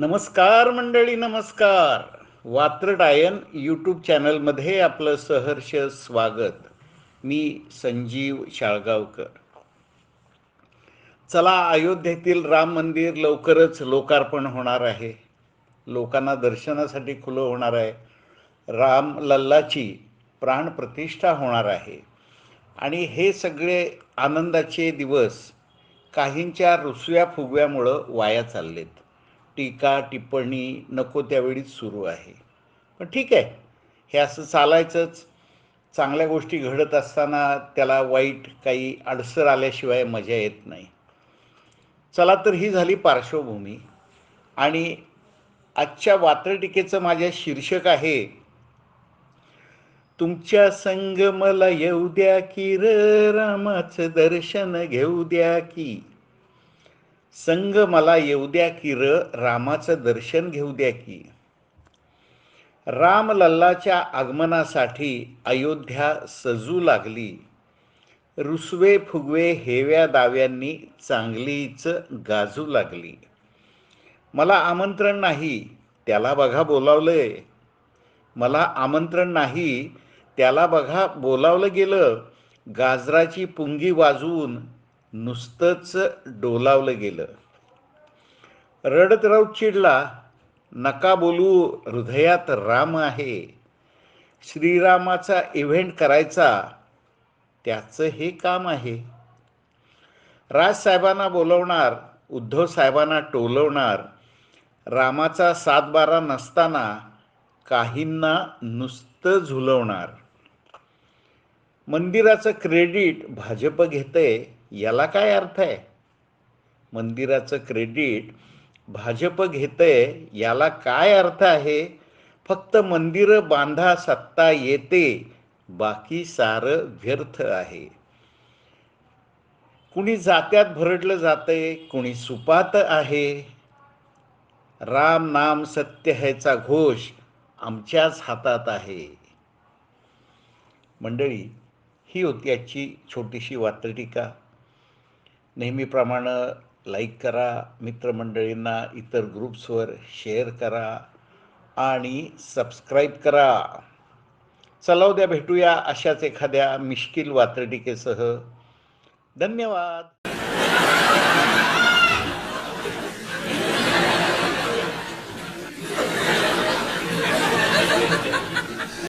नमस्कार मंडळी नमस्कार. वात्रडायन यूट्यूब चॅनलमध्ये आपलं सहर्ष स्वागत. मी संजीव शाळगावकर. चला अयोध्येतील राम मंदिर लवकरच लोकार्पण होणार आहे. लोकांना दर्शनासाठी खुलं होणार आहे. राम लल्लाची प्राणप्रतिष्ठा होणार आहे. आणि हे सगळे आनंदाचे दिवस काहींच्या रुसव्या फुगव्यामुळं वाया चाललेत. टीका टिप्पणी नको त्यावेळीच सुरू आहे. पण ठीक आहे. हे असं चालायचंच. चांगल्या गोष्टी घडत असताना त्याला वाईट काही अडसर आल्याशिवाय मजा येत नाही. चला तर ही झाली पार्श्वभूमी. आणि आजच्या वात्रटिकेचं माझ्या शीर्षक आहे तुमच्या संग मला येऊ द्या की र रामाचं दर्शन घेऊ द्या की संग मला येऊ द्या की र रामाचं दर्शन घेऊ द्या की. राम लल्लाच्या आगमनासाठी अयोध्या सजू लागली. रुसवे फुगवे हेव्या दाव्यांनी चांगलीच गाजू लागली. मला आमंत्रण नाही त्याला बघा बोलावलंय. मला आमंत्रण नाही त्याला बघा बोलावलं गेलं. गाजराची पुंगी वाजवून नुसतंच डोलावलं गेलं. रडत राऊत चिडला नका बोलू हृदयात राम आहे. श्रीरामाचा इव्हेंट करायचा त्याचं हे काम आहे. राजसाहेबांना बोलवणार उद्धव साहेबांना टोलवणार रामाचा सातबारा नसताना काहींना नुसतं झुलवणार. मंदिराचं क्रेडिट भाजप घेते याला काय अर्थ आहे? मंदिराचं क्रेडिट भाजप घेतंय याला काय अर्थ आहे? फक्त मंदिरं बांधा सत्ता येते बाकी सारं व्यर्थ आहे. कुणी जात्यात भरडलं जातंय कुणी सुपात आहे. राम नाम सत्य ह्याचा घोष आमच्याच हातात आहे. मंडळी ही होती आजची छोटीशी वात्रटिका. नेहमीप्रमाणे लाईक करा मित्रमंडळींना इतर ग्रुप्सवर शेअर करा आणि सबस्क्राईब करा. चला उद्या भेटूया अशाच एखाद्या मिश्किल वात्रटिकेसह. धन्यवाद.